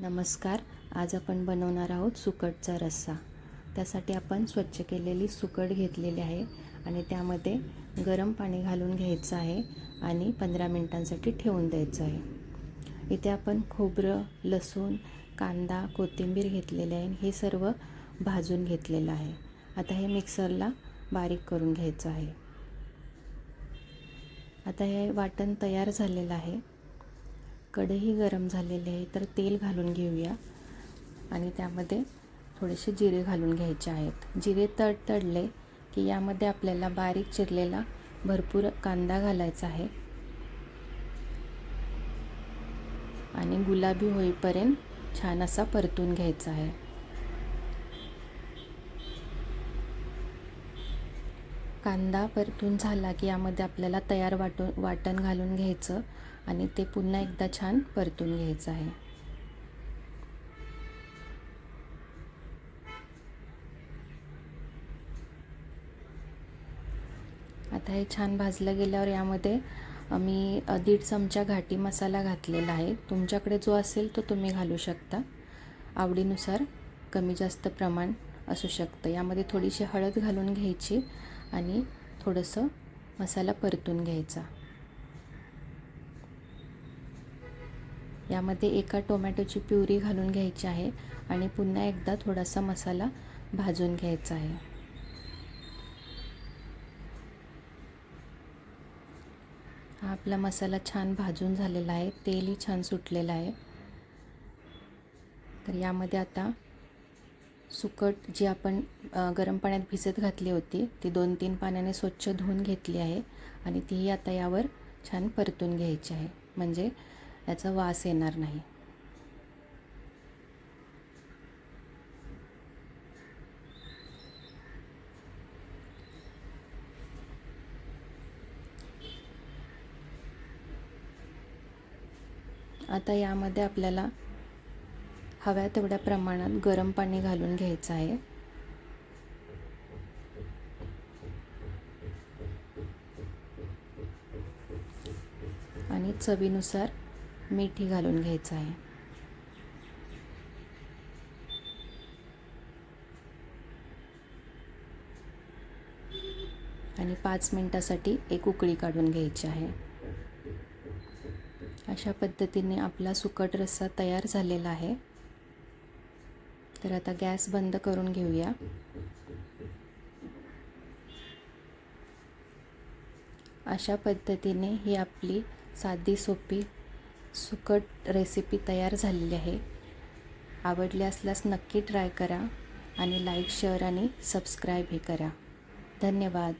नमस्कार आज आपण बनवणार आहोत सुकटचा रस्सा. त्यासाठी आपण स्वच्छ केलेली सुकट घेतलेली आहे आणि त्यामध्ये गरम पाणी घालून घ्यायचं आहे आणि पंधरा मिनटांसाठी ठेवून द्यायचं आहे. इथे आपण खोबरं लसूण कांदा कोथिंबीर घेतलेले आहे हे सर्व भाजून घेतलेलं आहे. आता हे मिक्सरला बारीक करून घ्यायचं आहे. आता हे वाटण तयार झालेलं आहे. कढई गरम झालेली आहे तर तेल घालून घेऊया. आणि त्यामध्ये थोडेसे जिरे घालून घ्यायचे आहेत. जिरे तड तडले की यामध्ये आपल्याला बारीक चिरलेला भरपूर कांदा घालायचा आहे. आणि गुलाबी होईपर्यंत छान असा परतून घ्यायचा आहे. कांदा परतून झाला की यामध्ये आपल्याला तयार वाटून वाटण घालून घ्यायचं. आणि ते पुन्हा एकदा छान परतून घ्यायचं आहे. आता हे छान भाजलं गेल्यावर यामध्ये मी दीड चमचा घाटी मसाला घातलेला आहे. तुमच्याकडे जो असेल तो तुम्ही घालू शकता. आवडीनुसार कमी जास्त प्रमाण असू शकतं. यामध्ये थोडीशी हळद घालून घ्यायची आणि थोडंसं मसाला परतून घ्यायचा. यामध्ये एका टोमॅटोची प्युरी घालून घ्यायची आहे आणि पुन्हा एकदा थोडासा मसाला भाजून घ्यायचा आहे. हा आपला मसाला छान भाजून झालेला आहे तेलही छान सुटलेलं आहे. तर यामध्ये आता सुकट जी आपण गरम पाण्यात भिजत घातली होती ती दोन तीन पाण्याने स्वच्छ धुवून घेतली आहे आणि तीही आता यावर छान परतून घ्यायची आहे. म्हणजे याचा वास येणार नाही. आता यामध्ये आपल्याला हव्या तेवढ्या प्रमाणात गरम पाणी घालून घ्यायचं आहे. आणि चवीनुसार मीठही घालून घ्यायचं आहे. आणि पाच मिनटासाठी एक उकळी काढून घ्यायची आहे. अशा पद्धतीने आपला सुकट रस्सा तयार झालेला आहे. तर आता गॅस बंद करून घेऊया. अशा पद्धतीने ही आपली साधी सोपी सुकट रेसिपी तयार झालेली आहे. आवडली असल्यास नक्की ट्राय करा आणि लाईक शेअर आणि सबस्क्राईबही करा. धन्यवाद.